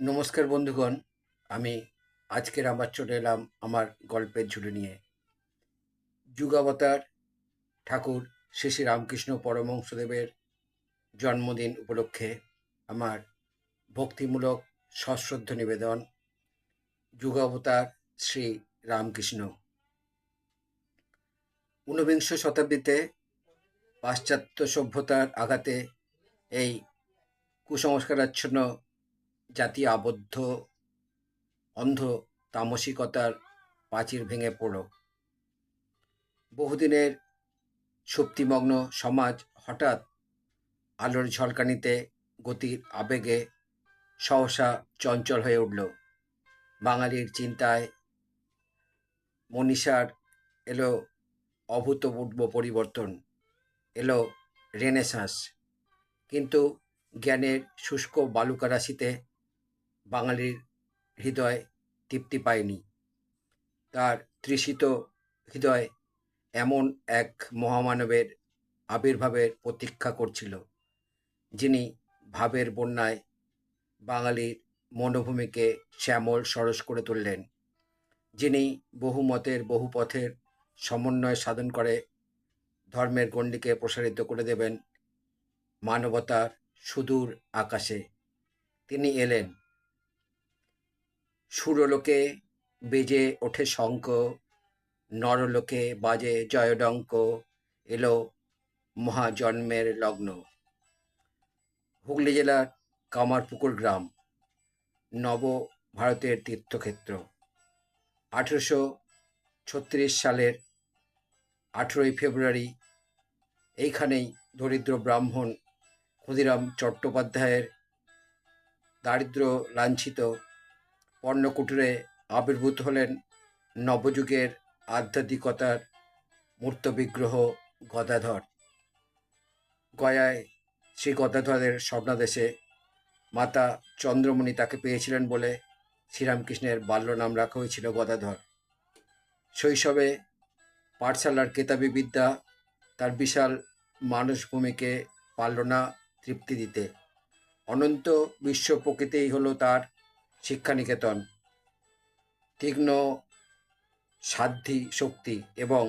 নমস্কার বন্ধুগণ, আমি আজকের আবার চলে এলাম আমার গল্পের ঝুলি নিয়ে। যুগাবতার ঠাকুর শ্রী শ্রী রামকৃষ্ণ পরমহংসদেবের জন্মদিন উপলক্ষে আমার ভক্তিমূলক সশ্রদ্ধ নিবেদন, যুগাবতার শ্রী রামকৃষ্ণ। ঊনবিংশ শতাব্দীতে পাশ্চাত্য সভ্যতার আঘাতে এই কুসংস্কারাচ্ছন্ন জাতি আবদ্ধ, অন্ধ তামসিকতার প্রাচীর ভেঙে পড়ল। বহুদিনের সুপ্তিমগ্ন সমাজ হঠাৎ আলোর ঝলকানিতে গতির আবেগে সহসা চঞ্চল হয়ে উঠল। বাঙালির চিন্তায় মনীষার এলো অভূতপূর্ব পরিবর্তন, এলো রেনেসাঁস। কিন্তু জ্ঞানের শুষ্ক বালুকা রাশিতে বাঙালির হৃদয় তৃপ্তি পায়নি। তার তৃষিত হৃদয় এমন এক মহামানবের আবির্ভাবের প্রতীক্ষা করছিল, যিনি ভাবের বন্যায় বাঙালির মনোভূমিকে শ্যামল সরস করে তুললেন, যিনি বহু মতের বহু পথের সমন্বয় সাধন করে ধর্মের গণ্ডিকে প্রসারিত করে দেবেন মানবতার সুদূর আকাশে। তিনি এলেন সুরলোকে বেজে ওঠে শঙ্খ, নরলোকে বাজে জয়ডঙ্ক, এলো মহাজন্মের লগ্ন। হুগলি জেলার কামারপুকুর গ্রাম নব ভারতের তীর্থক্ষেত্র। আঠেরোশো ছত্রিশ সালের আঠেরোই ফেব্রুয়ারি এইখানেই দরিদ্র ব্রাহ্মণ ক্ষুদিরাম চট্টোপাধ্যায়ের দারিদ্র লাঞ্ছিত পর্ণকুটিরে আবির্ভূত হলেন নবযুগের আধ্যাত্মিকতার মূর্ত বিগ্রহ গদাধর। গয়ায় শ্রী গদাধরের স্বপ্নাদেশে মাতা চন্দ্রমণি তাকে পেয়েছিলেন বলে শ্রীরামকৃষ্ণের বাল্য নাম রাখা হয়েছিল গদাধর। শৈশবে পাঠশালার কেতাবি বিদ্যা তার বিশাল মানসভূমিকে পারল না তৃপ্তি দিতে। অনন্ত বিশ্ব প্রকৃতিই হলো তার শিক্ষানিকেতন, তীক্ষ্ণ সাধ্যী শক্তি এবং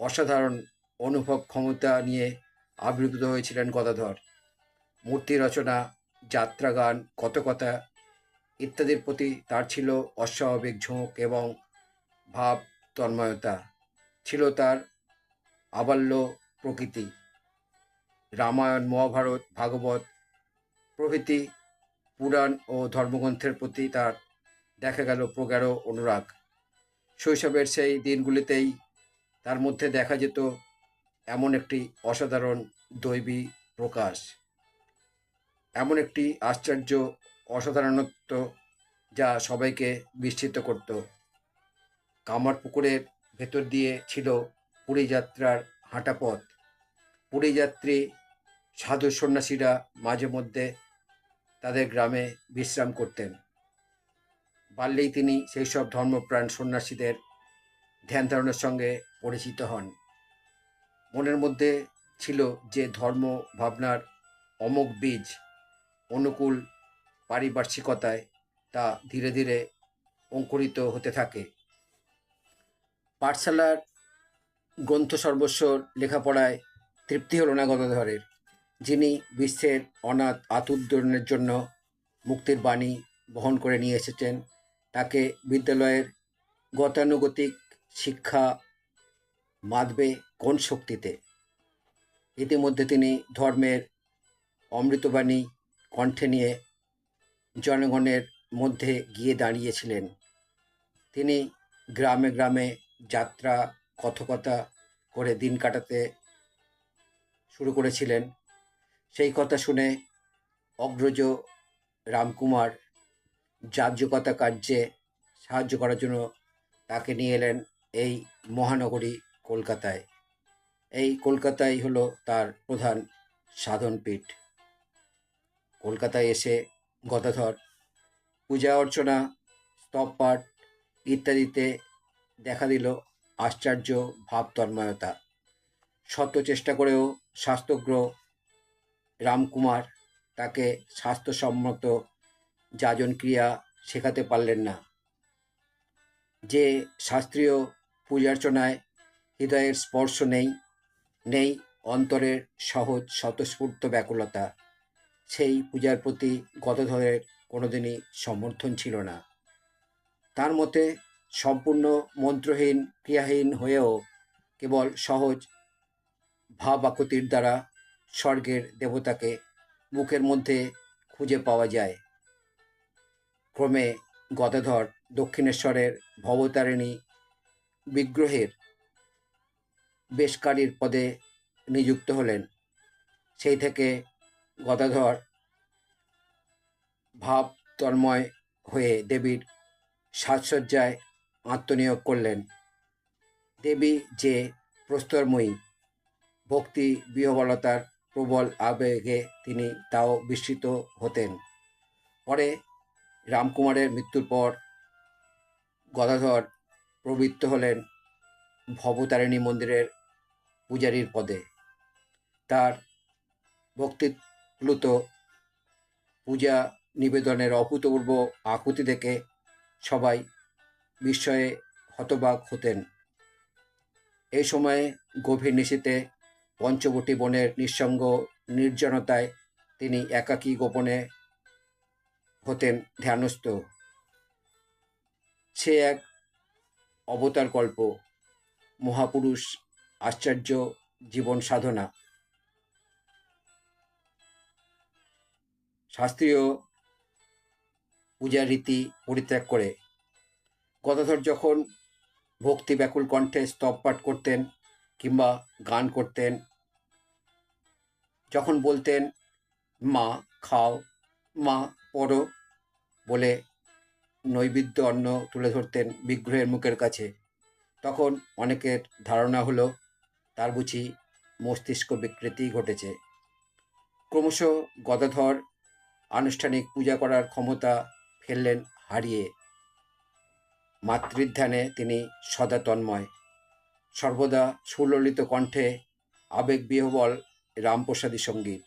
অসাধারণ অনুভব ক্ষমতা নিয়ে আবির্ভূত হয়েছিলেন গদাধর। মূর্তি রচনা যাত্রা গান কথকতা ইত্যাদির প্রতি তার ছিল অস্বাভাবিক ঝোঁক এবং ভাব তন্ময়তা। ছিল তার আবাল্য প্রকৃতি। রামায়ণ, মহাভারত, ভাগবত প্রভৃতি পুরাণ ও ধর্মগ্রন্থের প্রতি তার দেখা গেল প্রগাঢ় অনুরাগ। শৈশবের সেই দিনগুলিতেই তার মধ্যে দেখা যেত এমন একটি অসাধারণ দৈবী প্রকাশ। এমন একটি আশ্চর্য অসাধারণত্ব যা সবাইকে বিস্মিত করত। কামার পুকুরের ভেতর দিয়ে ছিল পুরী যাত্রার হাঁটা পথ পুরী যাত্রী, সাধু সন্ন্যাসীরা মাঝে মধ্যে তাদের গ্রামে বিশ্রাম করতেন। বাল্যেই তিনি সেই সব ধর্মপ্রাণ সন্ন্যাসীদের ধ্যান ধারণের সঙ্গে পরিচিত হন। মনের মধ্যে ছিল যে ধর্ম ভাবনার অমোঘ বীজ অনুকূল পারিপার্শ্বিকতায় তা ধীরে ধীরে অঙ্কুরিত হতে থাকে। পাঠশালার গ্রন্থ সর্বস্ব লেখাপড়ায় তৃপ্তি হলো না গদাধরের। যিনি বিশ্বের অনাথ আতুর্দনের জন্য মুক্তির বাণী বহন করে নিয়ে এসেছেন, তাকে বিদ্যালয়ের গতানুগতিক শিক্ষা বাঁধবে কোন শক্তিতে? ইতিমধ্যে তিনি ধর্মের অমৃতবাণী কণ্ঠে নিয়ে জনগণের মধ্যে গিয়ে দাঁড়িয়েছিলেন। তিনি গ্রামে গ্রামে যাত্রা, কথকতা করে দিন কাটাতে শুরু করেছিলেন। সেই কথা শুনে অগ্রজ রামকুমার যাজ্যকতা কার্যে সাহায্য করার জন্য তাকে নিয়ে এলেন এই মহানগরী কলকাতায়। এই কলকাতাই হলো তার প্রধান সাধনপীঠ। কলকাতায় এসে গদাধর, পূজা অর্চনা স্তবপাঠ ইত্যাদিতে দেখা দিল আশ্চর্য ভাবতন্ময়তা শত চেষ্টা করেও স্বাস্থ্যগ্র রামকুমার তাকে স্বাস্থ্যসম্মত যাজন ক্রিয়া শেখাতে পারলেন না। যে শাস্ত্রীয় পূজার্চনায় হৃদয়ের স্পর্শ নেই নেই অন্তরের সহজ স্বতঃস্ফূর্ত ব্যাকুলতা, সেই পূজার প্রতি গতধরের কোনোদিনই সমর্থন ছিল না। তার মতে সম্পূর্ণ মন্ত্রহীন, ক্রিয়াহীন হয়েও কেবল সহজ ভাব আকুতির দ্বারা স্বর্গের দেবতাকে মুখের মধ্যে খুঁজে পাওয়া যায়। ক্রমে গদাধর দক্ষিণেশ্বরের ভবতারিণী বিগ্রহের বেশকারীর পদে নিযুক্ত হলেন। সেই থেকে গদাধর ভাব তন্ময় হয়ে দেবীর সাজসজ্জায় আত্মনিয়োগ করলেন। দেবী যে প্রস্তরময়ী ভক্তি বিহবলতার প্রবল আবেগে তিনি তাও বিস্মিত হতেন। পরে রামকুমারের মৃত্যুর পর গদাধর প্রবৃত্ত হলেন ভবতারিণী মন্দিরের পূজারীর পদে। তার ভক্তিপ্লুত পূজা নিবেদনের অভূতপূর্ব আকুতি দেখে সবাই বিস্ময়ে হতবাক হতেন। এই সময়ে গভীর নিশীতে পঞ্চবটী বনের নিঃসঙ্গ নির্জনতায় তিনি একাকী গোপনে হতেন ধ্যানস্থ। সে এক অবতার কল্প মহাপুরুষ আশ্চর্য জীবন সাধনা। শাস্ত্রীয় পূজা রীতি পরিত্যাগ করে। গদাধর যখন ভক্তি ব্যাকুল কণ্ঠে স্তব পাঠ করতেন কিংবা গান করতেন যখন বলতেন, মা, খাও, মা, পড়ো, বলে নৈবেদ্য অন্ন তুলে ধরতেন বিগ্রহের মুখের কাছে। তখন অনেকের ধারণা হলো, তার বুঝি মস্তিষ্ক বিকৃতি ঘটেছে। ক্রমশ গদাধর আনুষ্ঠানিক পূজা করার ক্ষমতা ফেললেন হারিয়ে। মাতৃধ্যানে তিনি সদা তন্ময়। সর্বদা সুললিত কণ্ঠে আবেগ বিহবল রামপ্রসাদী সংগীত।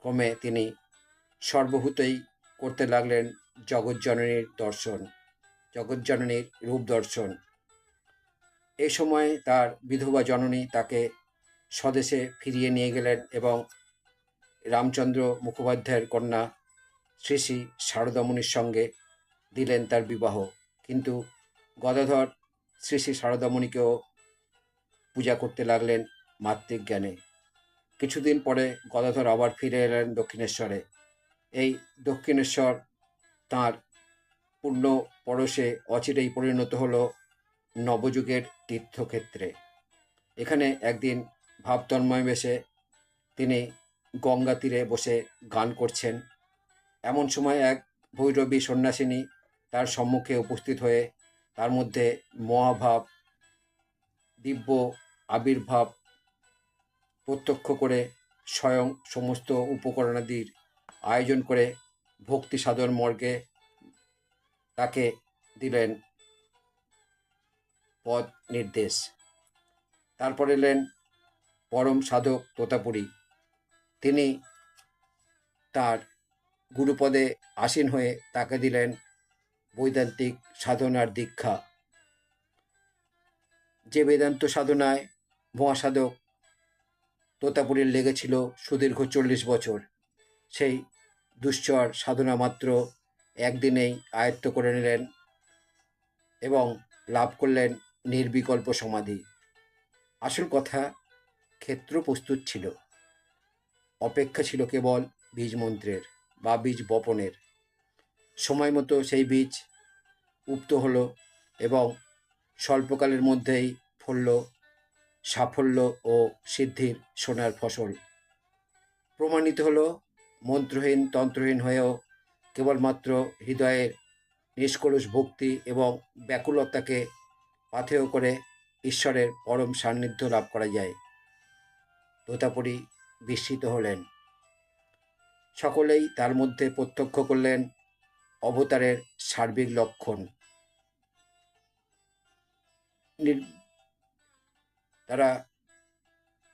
ক্রমে তিনি সর্বভূতই করতে লাগলেন জগজ্জননীর দর্শন, জগজ্জননীর রূপ দর্শন। এই সময় তার বিধবা জননী তাকে স্বদেশে ফিরিয়ে নিয়ে গেলেন এবং রামচন্দ্র মুখোপাধ্যায়ের কন্যা শ্রী শ্রী শারদামণির সঙ্গে দিলেন তার বিবাহ। কিন্তু গদাধর শ্রী শ্রী শারদামণিকেও পূজা করতে লাগলেন মাতৃজ্ঞানে। কিছুদিন পরে গদাধর আবার ফিরে এলেন দক্ষিণেশ্বরে। এই দক্ষিণেশ্বর তাঁর পূর্ণ পরশে অচিরেই পরিণত হল নবযুগের তীর্থক্ষেত্রে। এখানে একদিন ভাবতন্ময় বেশে তিনি গঙ্গা তীরে বসে গান করছেন। এমন সময় এক ভৈরবী সন্ন্যাসিনী তার সম্মুখে উপস্থিত হয়ে তার মধ্যে মহাভাব, দিব্য আবির্ভাব প্রত্যক্ষ করে স্বয়ং সমস্ত উপকরণাদির আয়োজন করে ভক্তি সাধন মর্গে তাকে দিলেন পদ নির্দেশ। তারপর এলেন পরম সাধক তোতাপুরী। তিনি তার গুরুপদে আসীন হয়ে তাকে দিলেন বৈদান্তিক সাধনার দীক্ষা। যে বেদান্ত সাধনায় মহাসাধক তোতাপুরীর লেগেছিল সুদীর্ঘ চল্লিশ বছর। সেই দুশ্চর সাধনা মাত্র একদিনেই আয়ত্ত করে নিলেন এবং লাভ করলেন নির্বিকল্প সমাধি। আসল কথা, ক্ষেত্র প্রস্তুত ছিল। অপেক্ষা ছিল কেবল বীজ মন্ত্রের বা বীজ বপনের। সময় মতো সেই বীজ উক্ত হলো এবং স্বল্পকালের মধ্যেই ফলল সাফল্য ও সিদ্ধির সোনার ফসল। প্রমাণিত হলো, মন্ত্রহীন তন্ত্রহীন হয়েও কেবলমাত্র হৃদয়ের নিষ্কলুষ ভক্তি এবং ব্যাকুলতাকে পাথেয় করে ঈশ্বরের পরম সান্নিধ্য লাভ করা যায়। তোতাপুরী বিস্মিত হলেন। সকলেই তার মধ্যে প্রত্যক্ষ করলেন অবতারের সার্বিক লক্ষণ। তারা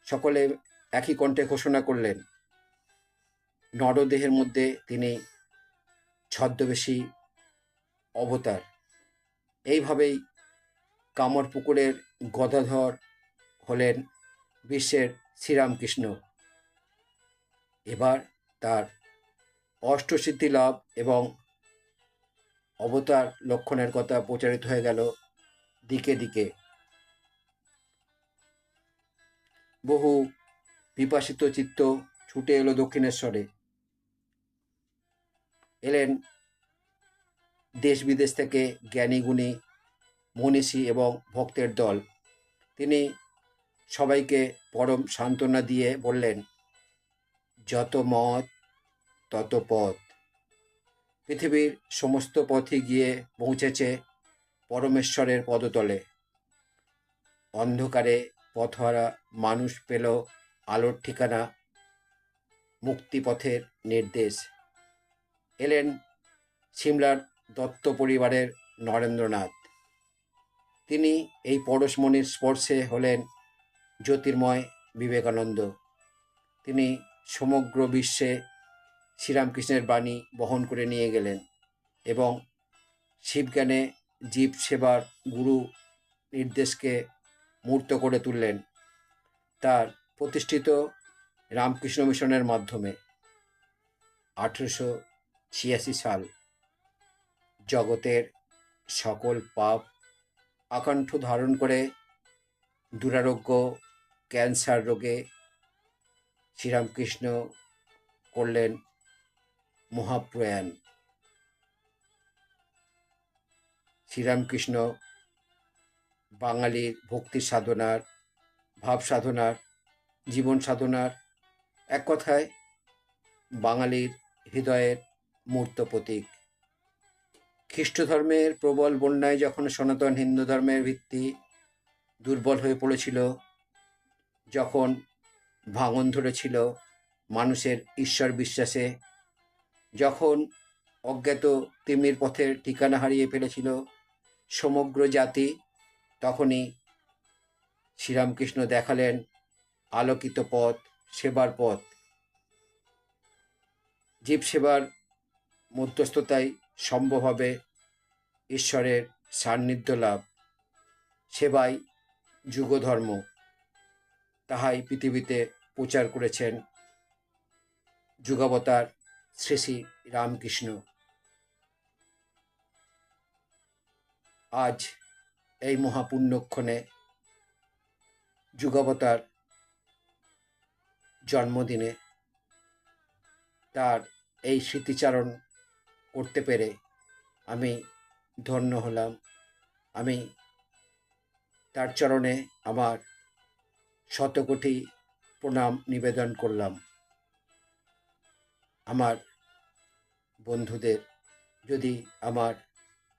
সকলে একই কণ্ঠে ঘোষণা করলেন, নরদেহের মধ্যে তিনি ছদ্মবেশী অবতার। এইভাবেই কামরপুকুরের গদাধর হলেন বিশ্বের শ্রীরামকৃষ্ণ। এবার তার অষ্টসিদ্ধি লাভ এবং অবতার লক্ষণের কথা প্রচারিত হয়ে গেল দিকে দিকে। বহু বিপাসিত চিত্ত ছুটে এলো দক্ষিণেশ্বরে। এলেন দেশ বিদেশ থেকে জ্ঞানী গুণী, মনীষী এবং ভক্তের দল। তিনি সবাইকে পরম সান্ত্বনা দিয়ে বললেন, যত মত, তত পথ। পৃথিবীর সমস্ত পথে গিয়ে পৌঁছেছে পরমেশ্বরের পদতলে। অন্ধকারে পথহারা মানুষ পেল আলোর ঠিকানা, মুক্তিপথের নির্দেশ। এলেন সিমলার দত্ত পরিবারের নরেন্দ্রনাথ। তিনি এই পরশমণির স্পর্শে হলেন জ্যোতির্ময় বিবেকানন্দ। তিনি সমগ্র বিশ্বে শ্রীরামকৃষ্ণের বাণী বহন করে নিয়ে গেলেন এবং শিবজ্ঞানে জীব সেবার গুরু নির্দেশকে মূর্ত করে তুললেন তার প্রতিষ্ঠিত রামকৃষ্ণ মিশনের মাধ্যমে আঠেরোশো ছিয়াশি সাল জগতের সকল পাপ আকাণ্ঠ ধারণ করে দুরারোগ্য, ক্যান্সার রোগে শ্রীরামকৃষ্ণ করলেন মহাপ্রয়াণ। শ্রীরামকৃষ্ণ বাঙালির ভক্তি সাধনার, ভাব সাধনার, জীবন সাধনার, এক কথায় বাঙালির হৃদয়ের মূর্ত প্রতীক। খ্রিস্ট ধর্মের প্রবল বন্যায় যখন সনাতন হিন্দু ধর্মের ভিত্তি দুর্বল হয়ে পড়েছিল, যখন ভাঙন ধরেছিল মানুষের ঈশ্বর বিশ্বাসে, যখন অজ্ঞাত তিমির পথের ঠিকানা হারিয়ে ফেলেছিল সমগ্র জাতি তখনই শ্রীরামকৃষ্ণ দেখালেন আলোকিত পথ, সেবার পথ। জীব সেবার মধ্যস্থতায় সম্ভব হবে ঈশ্বরের সান্নিধ্য লাভ। সেবাই যুগধর্ম। তাহাই পৃথিবীতে প্রচার করেছেন যুগাবতার শ্রী শ্রী রামকৃষ্ণ। আজ এই মহাপুণ্যক্ষণে যুগাবতার জন্মদিনে তার এই স্মৃতিচারণ করতে পেরে আমি ধন্য হলাম। আমি তার চরণে আমার শতকোটি প্রণাম নিবেদন করলাম। আমার বন্ধুদের যদি আমার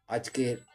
আজকের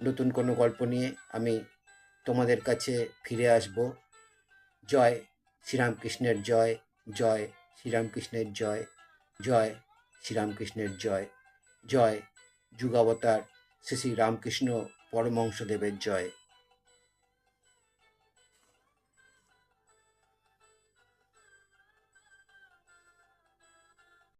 নতুন কোনো গল্প নিয়ে আমি তোমাদের কাছে ফিরে আসব। জয় শ্রীরামকৃষ্ণের জয় জয় শ্রীরামকৃষ্ণের জয় জয় শ্রীরামকৃষ্ণের জয় জয় যুগাবতার শ্রী শ্রী রামকৃষ্ণ পরমহংসদেবের জয়।